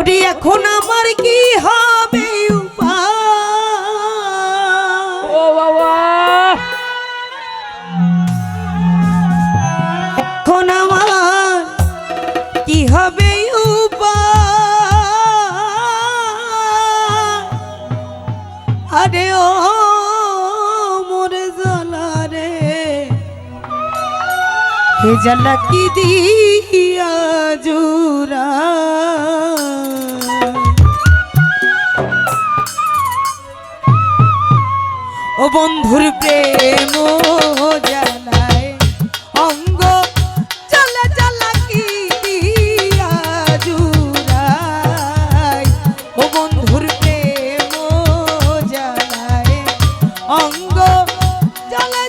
ওরে এখন আমার কি হবে? হে জ্বালা কি দিয়া জুরা ও বন্ধুর প্রেম জানায় অঙ্গ জ্বালা জ্বালা দিয়া জুড়ায়। ও বন্ধুর প্রেম জানায় অঙ্গ জ্বালা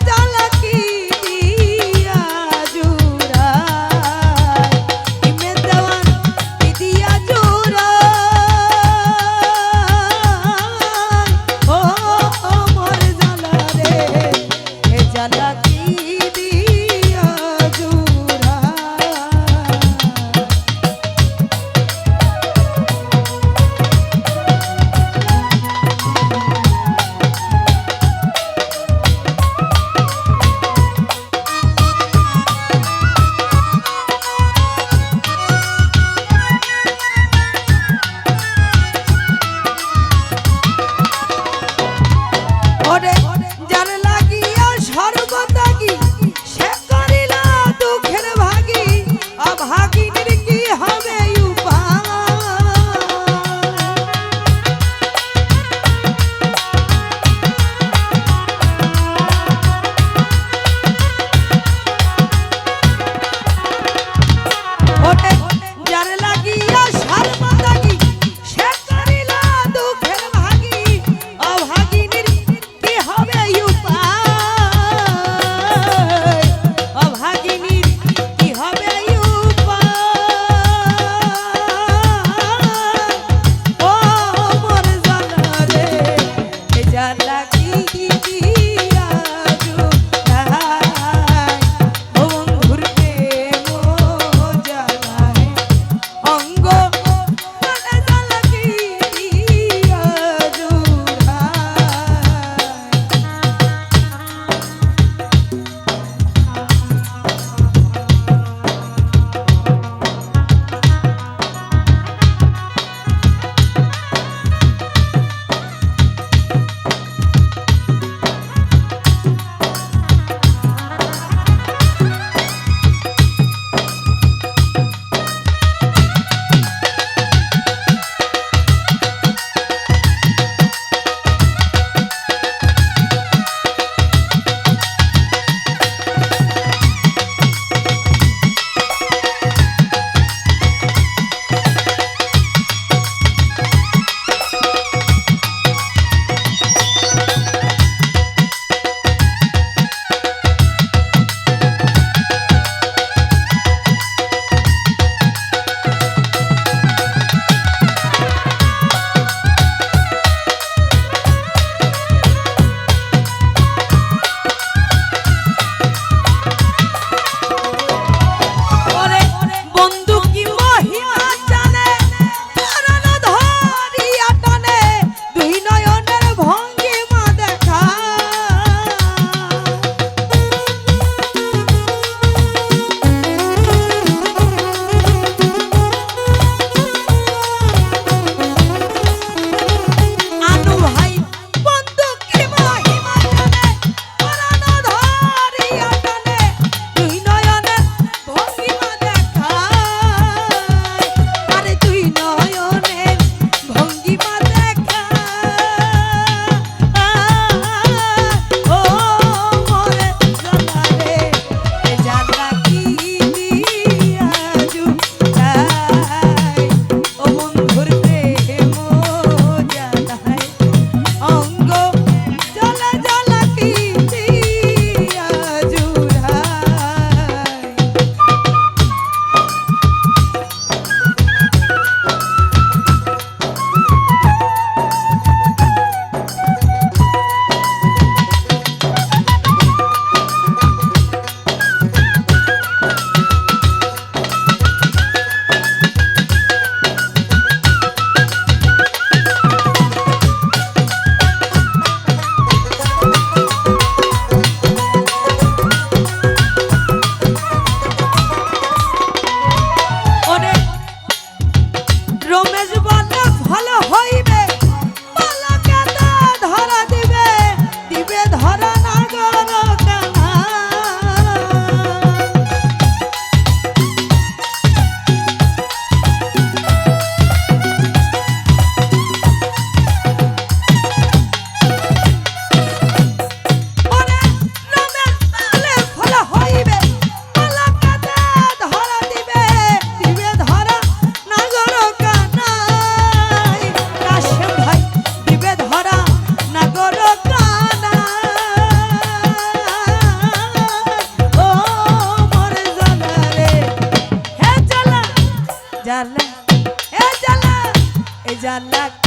এ